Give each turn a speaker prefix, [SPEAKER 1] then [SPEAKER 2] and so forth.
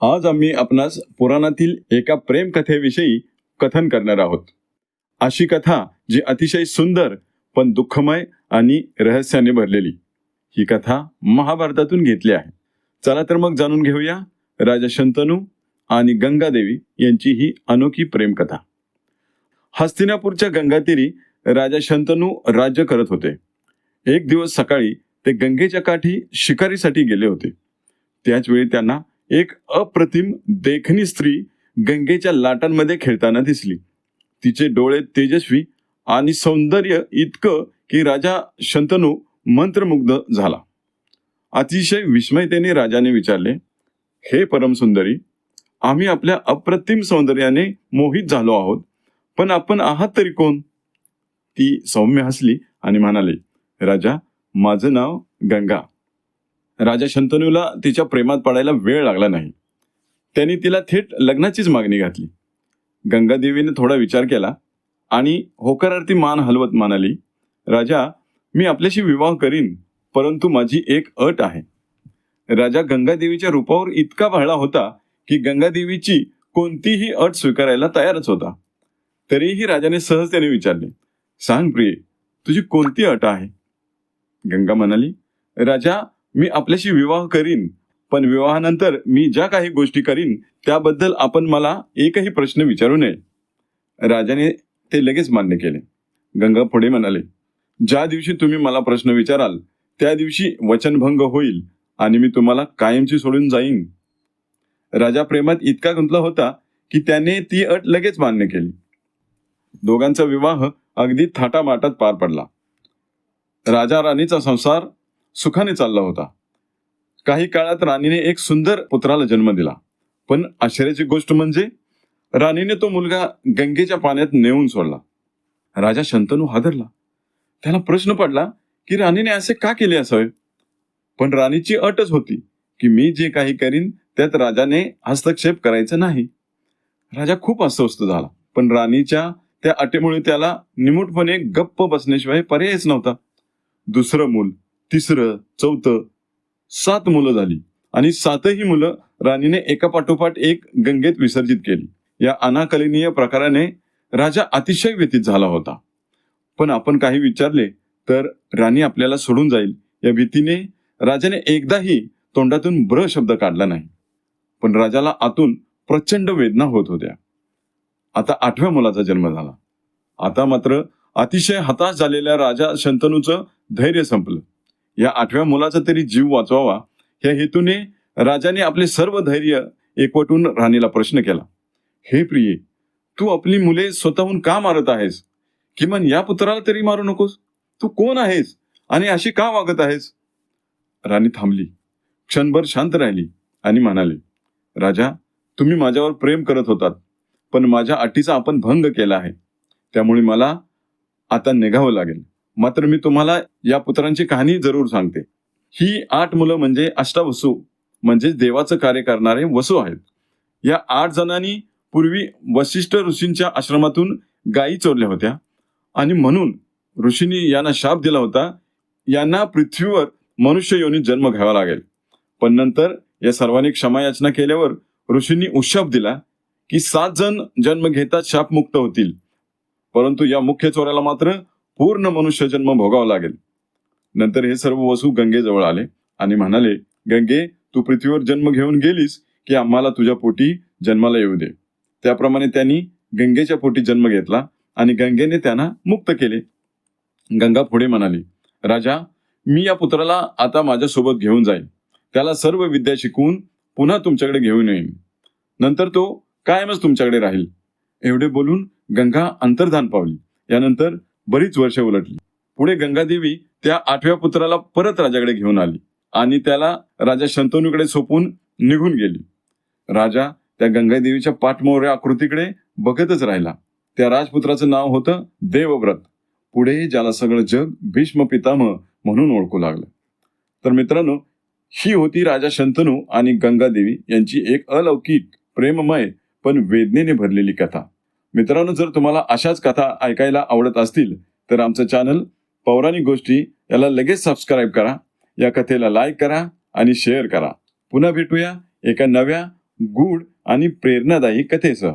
[SPEAKER 1] आज आम्ही आपणास पुराणातील एका प्रेम कथेविषयी कथन करणार आहोत. अशी कथा जी अतिशय सुंदर पण दुःखमय आणि रहस्याने भरलेली. ही कथा महाभारतातून घेतली आहे. चला तर मग जाणून घेऊया राजा शंतनू आणि गंगादेवी यांची ही अनोखी प्रेमकथा. हस्तिनापूरच्या गंगातीरी राजा शंतनू राज्य करत होते. एक दिवस सकाळी ते गंगेच्या काठी शिकारीसाठी गेले होते. त्याच वेळी त्यांना एक अप्रतिम देखणी स्त्री गंगेच्या लाटांमध्ये खेळताना दिसली. तिचे डोळे तेजस्वी आणि सौंदर्य इतकं की राजा शंतनू मंत्रमुग्ध झाला. अतिशय विस्मयतेने राजाने विचारले हे परमसुंदरी आम्ही आपल्या अप्रतिम सौंदर्याने मोहित झालो आहोत पण आपण आहात तरी कोण? ती सौम्य हसली आणि म्हणाले राजा माझं नाव गंगा. राजा शंतनूला तिच्या प्रेमात पडायला वेळ लागला नाही. त्यांनी तिला थेट लग्नाचीच मागणी घातली. गंगादेवीने थोडा विचार केला आणि होकारार्थी मान हलवत म्हणाली राजा मी आपल्याशी विवाह करीन परंतु माझी एक अट आहे. राजा गंगादेवीच्या रूपावर इतका भाळला होता की गंगादेवीची कोणतीही अट स्वीकारायला तयारच होता. तरीही राजाने सहजतेने विचारले सांग प्रिये तुझी कोणती अट आहे? गंगा म्हणाली राजा मी आपल्याशी विवाह करीन पण विवाहानंतर मी ज्या काही गोष्टी करीन त्याबद्दल आपण मला एकही प्रश्न विचारू नये. राजाने ते लगेच मान्य केले. गंगा पुढे म्हणाले ज्या दिवशी तुम्ही मला प्रश्न विचाराल त्या दिवशी वचनभंग होईल आणि मी तुम्हाला कायमची सोडून जाईन. राजा प्रेमात इतका गुंतला होता की त्याने ती अट लगेच मान्य केली. दोघांचा विवाह अगदी थाटामाटात पार पडला. राजा राणीचा संसार सुखाने चालला होता. काही काळात राणीने एक सुंदर पुत्राला जन्म दिला. पण आश्चर्याची गोष्ट म्हणजे राणीने तो मुलगा गंगेच्या पाण्यात नेऊन सोडला. राजा शंतनू हादरला. त्याला प्रश्न पडला की राणीने असे का केले असावे? पण राणीची अटच होती की मी जे काही करीन त्यात राजाने हस्तक्षेप करायचा नाही. राजा खूप अस्वस्थ झाला. पण राणीच्या त्या अटीमुळे त्याला निमूटपणे गप्प बसण्याशिवाय पर्यायच नव्हता. दुसरं मूल तिसरं चौथं सात मुलं झाली. आणि सातही मुलं राणीने एकापाठोपाठ एक गंगेत विसर्जित केली. या अनाकलनीय प्रकाराने राजा अतिशय व्यतीत झाला होता. पण आपण काही विचारले तर राणी आपल्याला सोडून जाईल. या भीतीने राजाने एकदाही तोंडातून ब्र शब्द काढला नाही. पण राजाला आतून प्रचंड वेदना होत होत्या. आता आठव्या मुलाचा जन्म झाला. आता मात्र अतिशय हताश झालेल्या राजा शंतनूचं धैर्य संपलं. या आठव्या मुलाचा तरी जीव वाचवावा. या हेतूने राजाने आपले सर्व धैर्य एकवटून राणीला प्रश्न केला. हे प्रिये तू आपली मुले स्वतःहून का मारत आहेस? किमान या पुत्राला तरी मारू नकोस. तू कोण आहेस आणि अशी का वागत आहेस? राणी थांबली. क्षणभर शांत राहिली आणि म्हणाले राजा तुम्ही माझ्यावर प्रेम करत होतात पण माझ्या अटीचा आपण भंग केला आहे. त्यामुळे मला आता निघावं लागेल. मात्र मी तुम्हाला या पुत्रांची कहाणी जरूर सांगते. ही आठ मुलं म्हणजे अष्टावसू म्हणजे देवाचं कार्य करणारे वसू आहेत. या आठ जणांनी पूर्वी वशिष्ठ ऋषींच्या आश्रमातून गायी चोरल्या होत्या आणि म्हणून ऋषींनी यांना शाप दिला होता. यांना पृथ्वीवर मनुष्य योनीत जन्म घ्यावा लागेल. पण नंतर या सर्वांनी क्षमायाचना केल्यावर ऋषींनी उशाप दिला की सात जण जन्म घेतात शापमुक्त होतील. परंतु या मुख्य चोराला मात्र पूर्ण मनुष्य जन्म भोगावा लागेल. नंतर हे सर्व वसू गंगेजवळ आले आणि म्हणाले गंगे तू पृथ्वीवर जन्म घेऊन गेलीस की आम्हाला तुझ्या पोटी जन्माला येऊ दे. त्याप्रमाणे त्यांनी गंगेच्या पोटी जन्म घेतला आणि गंगेने त्यांना मुक्त केले. गंगा पुढे म्हणाली राजा मी या पुत्राला आता माझ्यासोबत घेऊन जाईन. त्याला सर्व विद्या शिकवून पुन्हा तुमच्याकडे घेऊन येईन. नंतर तो कायमच तुमच्याकडे राहील. एवढे बोलून गंगा अंतर्धान पावली. यानंतर बरीच वर्षे उलटली. पुढे गंगादेवी त्या आठव्या पुत्राला परत राजाकडे घेऊन आली आणि त्याला राजा शंतनूकडे सोपून निघून गेली. राजा त्या गंगादेवीच्या पाठमोऱ्या आकृतीकडे बघतच राहिला. त्या राजपुत्राचं नाव होतं देवव्रत. पुढे ज्याला सगळं जग भीष्म पितामह म्हणून ओळखू लागलं. तर मित्रांनो ही होती राजा शंतनू आणि गंगादेवी यांची एक अलौकिक प्रेममय पण वेदनेने भरलेली कथा. मित्रांनो जर तुम्हाला अशाच कथा ऐकायला आवडत असतील तर आमचं चॅनल पौराणिक गोष्टी याला लगेच सबस्क्राईब करा या कथेला लाईक करा आणि शेअर करा. पुन्हा भेटूया एका नव्या गूढ आणि प्रेरणादायी कथेसह.